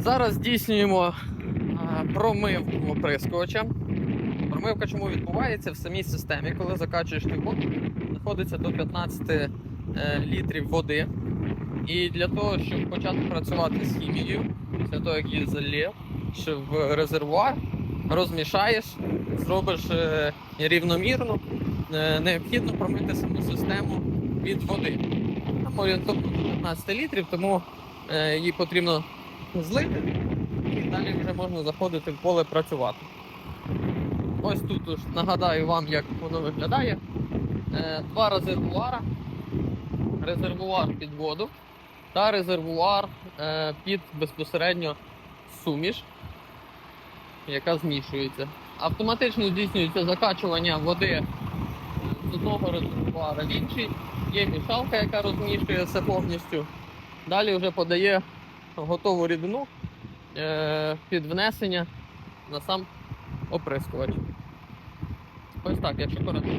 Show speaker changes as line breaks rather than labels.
Зараз здійснюємо промивку оприскувача. Промивка чому відбувається в самій системі, коли закачуєш воду, знаходиться до 15 е, літрів води. І для того, щоб почати працювати з хімією, після того, як її залє в резервуар, розмішаєш, зробиш е, рівномірно, е, необхідно промити саму систему від води. Там орієнтовно до 15 літрів, тому е, її потрібно злити і далі вже можна заходити в поле працювати. Ось тут уж нагадаю вам, як воно виглядає. Е, Два резервуара. Резервуар під воду та резервуар е, під безпосередньо суміш, яка змішується. Автоматично здійснюється закачування води з одного резервуара в інший. Є мішалка, яка розмішує все повністю. Далі вже подає готову рідину е, під внесення на сам оприскувач. Ось так, якщо коротко.